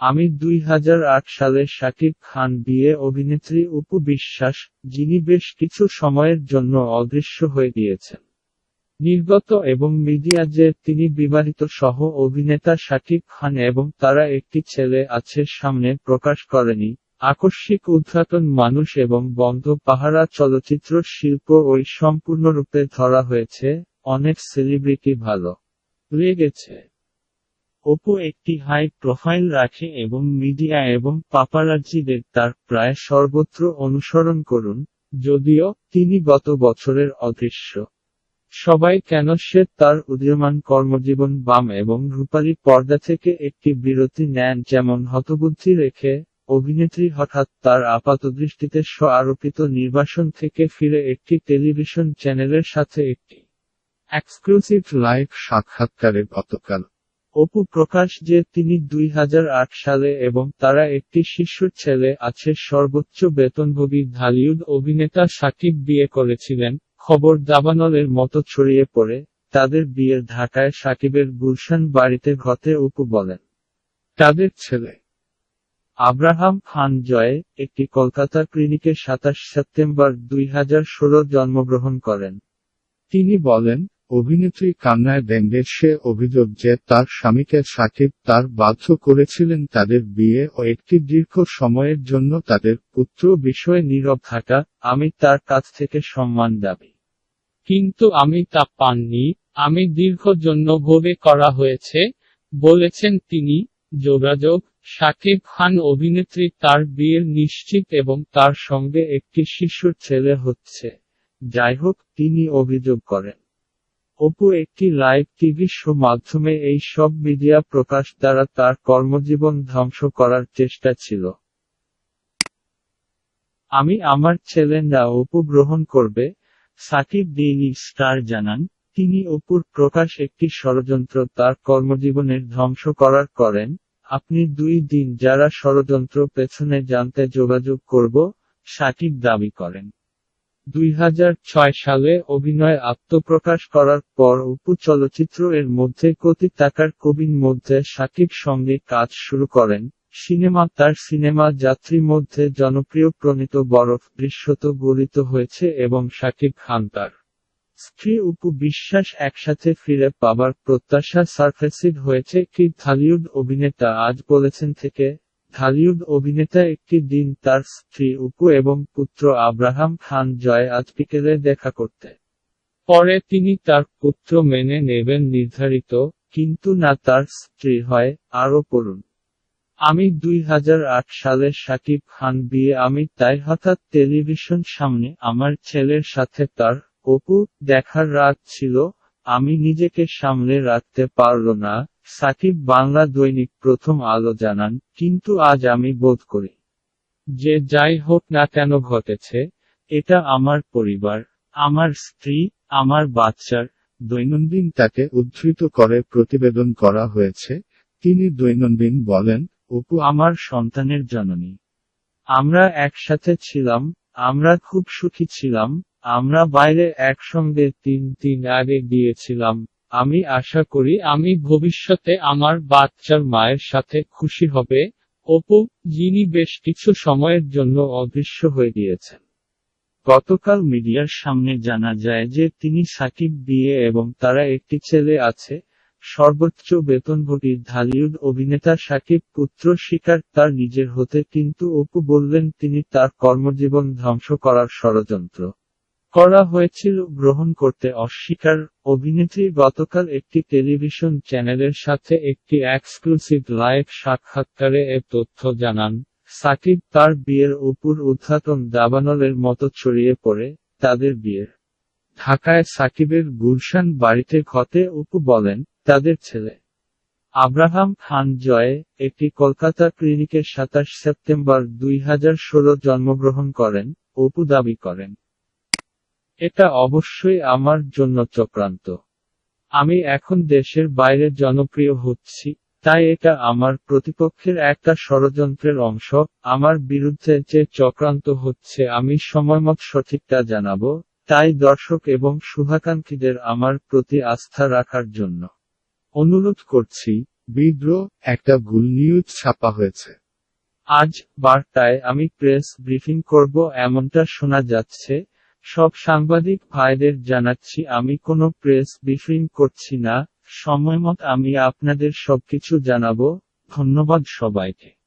আমি দুই হাজার আট সালে শাকিব খান বিয়ে অভিনেত্রী অপু বিশ্বাস, যিনি বেশ কিছু সময়ের জন্য অদৃশ্য হয়ে গিয়েছেন। নির্গত এবং মিডিয়া যে তিনি বিবাহিত সহ অভিনেতা শাকিব খান এবং তারা একটি ছেলে আছে সামনে প্রকাশ করেনি, আকস্মিক উদ্ঘাটন মানুষ এবং বন্ধ পাহারা চলচ্চিত্র শিল্প ওই সম্পূর্ণরূপে ধরা হয়েছে, অনেক সেলিব্রিটি ভালো লেগেছে। অপু একটি হাই প্রোফাইল রাখে এবং মিডিয়া এবং পাপারাজ্জিদের তার প্রায় সর্বত্র অনুসরণ করুন, যদিও তিনি গত বছরের অদৃশ্য। সবাই কেন সে তার উদীয়মান কর্মজীবন বাম এবং রূপালী পর্দা থেকে একটি বিরতি নেন যেমন হতবুদ্ধি রেখে অভিনেত্রী হঠাৎ তার আপাত দৃষ্টিতে স্ব আরোপিত নির্বাসন থেকে ফিরে একটি টেলিভিশন চ্যানেলের সাথে একটি এক্সক্লুসিভ লাইভ সাক্ষাৎকারে গতকাল। অপু প্রকাশ যে তিনি দুই হাজার আট সালে এবং তারা একটি শিশুর ছেলে আছে সর্বোচ্চ বেতনভোগী ঢালিউড অভিনেতা সাকিব বিয়ে করেছিলেন, খবর দাবানলের মতো ছড়িয়ে পড়ে, তাদের বিয়ের ঢাকায় সাকিবের গুলশান বাড়িতে ঘটে অপু বলেন। তাদের ছেলে আব্রাহাম খান জয় একটি কলকাতা ক্লিনিকে সাতাশ সেপ্টেম্বর দুই হাজার ষোল জন্মগ্রহণ করেন। তিনি বলেন অভিনেত্রী কান্নায় ব্যঙ্গে সে অভিযোগ যে তার স্বামীকে সাকিব তার বাধ্য করেছিলেন তাদের বিয়ে ও একটি দীর্ঘ সময়ের জন্য তাদের পুত্র বিষয়ে নীরব থাকা, আমি তার কাছ থেকে সম্মান দাবি। কিন্তু আমি তা পাননি। আমি দীর্ঘ জন্য ভোগে করা হয়েছে। বলেছেন তিনি। যোগাযোগ শাকিব খান অভিনেত্রী তার বিয়ের নিশ্চিত এবং তার সঙ্গে একটি শিশুর ছেলে হচ্ছে। যাই হোক, তিনি অভিযোগ করেন। অপু একটি লাইভ টিভি শো মাধ্যমে এই সব মিডিয়া প্রকাশ দ্বারা তার কর্মজীবন ধ্বংস করার চেষ্টা ছিল। আমি আমার ছেলে না অপু গ্রহণ করবে, সাকিব ডেইলি স্টার জানান, তিনি অপুর প্রকাশ একটি ষড়যন্ত্র তার কর্মজীবনের ধ্বংস করার করেন, আপনি দুই দিন যারা ষড়যন্ত্র পেছনে জানতে যোগাযোগ করব, সাকিব দাবি করেন। দুই হাজার ছয় সালে অভিনয় আত্মপ্রকাশ করার পর উপু চলচ্চিত্র এর মধ্যে কোটি টাকার কবির মধ্যে সাকিব সঙ্গে কাজ শুরু করেন। সিনেমা তার সিনেমা যাত্রী মধ্যে জনপ্রিয় প্রণীত বরফ দৃশ্যত গলিত হয়েছে এবং সাকিব খান তার স্ত্রী উপু বিশ্বাস একসাথে ফিরে পাবার প্রত্যাশা সারফেসিড হয়েছে। কি ঢালিউড অভিনেতা আজ বলেছেন থেকে ঢালিউড অভিনেতা একটি দিন তার স্ত্রী উপু এবং পুত্র আব্রাহাম খান জয় আজ বিকেলে দেখা করতে। পরে তিনি তার পুত্র মেনে নেবেন নির্ধারিত, কিন্তু না তার স্ত্রী হয়, আরও পড়ুন। আমি দুই সালে সাকিব খান বিয়ে, আমি তাই হঠাৎ টেলিভিশন সামনে আমার ছেলের সাথে তার অপু দেখার রাত ছিল আমি নিজেকে সামলে রাখতে পারল না, সাকিব বাংলা দৈনিক প্রথম আলো জানান, কিন্তু আজ আমি বোধ করি যে যাই হোক না কেন ঘটেছে, এটা আমার পরিবার, আমার স্ত্রী, আমার বাচ্চার দৈনন্দিন তাকে উদ্ধৃত করে প্রতিবেদন করা হয়েছে। তিনি দৈনন্দিন বলেন, অপু আমার সন্তানের জননী। আমরা একসাথে ছিলাম, আমরা খুব সুখী ছিলাম আমরা বাইরে একসঙ্গে তিন দিন আগে গিয়েছিলাম। আমি আশা করি আমি ভবিষ্যতে আমার বাচ্চার মায়ের সাথে খুশি হবে। অপু, যিনি বেশ কিছু সময়ের জন্য অদৃশ্য হয়ে গিয়েছেন। গতকাল মিডিয়ার সামনে জানা যায় যে তিনি সাকিব বিয়ে এবং তারা একটি ছেলে আছে। সর্বোচ্চ বেতনভোগী ঢালিউড অভিনেতা সাকিব পুত্র শিকার তার নিজের হতে কিন্তু অপু বললেন তিনি তার কর্মজীবন ধ্বংস করার ষড়যন্ত্র। করা হয়েছিল গ্রহণ করতে অস্বীকার। অভিনেত্রী গতকাল একটি টেলিভিশন চ্যানেলের সাথে একটি এক্সক্লুসিভ লাইভ সাক্ষাৎকারে এ তথ্য জানান। সাকিব তার বিয়ের উপর উদ্ঘাটন দাবানলের মতো ছড়িয়ে পড়ে তাদের বিয়ের। ঢাকায় সাকিবের গুলশান বাড়িতে ঘটে উপু বলেন, তাদের ছেলে আব্রাহাম খান জয় একটি কলকাতা ক্লিনিকে সাতাশ সেপ্টেম্বর দুই হাজার ষোলো জন্মগ্রহণ করেন, অপু দাবি করেন। এটা অবশ্যই আমার জন্য চক্রান্ত। আমি এখন দেশের বাইরে জনপ্রিয় হচ্ছি, তাই এটা আমার প্রতিপক্ষের একটা ষড়যন্ত্রের অংশ। আমার বিরুদ্ধে যে চক্রান্ত হচ্ছে, আমি সময়মত সঠিকটা জানাব, তাই দর্শক এবং শুভাকাঙ্ক্ষীদের আমার প্রতি আস্থা রাখার জন্য। অনুরোধ করছি, বিদ্রোহ, একটা ভুল নিউজ ছাপা হয়েছে। আজ বার্তায় আমি প্রেস ব্রিফিং করব, এমনটা শোনা যাচ্ছে সব সাংবাদিক ভাইদের জানাচ্ছি, আমি কোনো প্রেস ব্রিফিং করছি না। সময়মত আমি আপনাদের সবকিছু জানাব। ধন্যবাদ সবাইকে।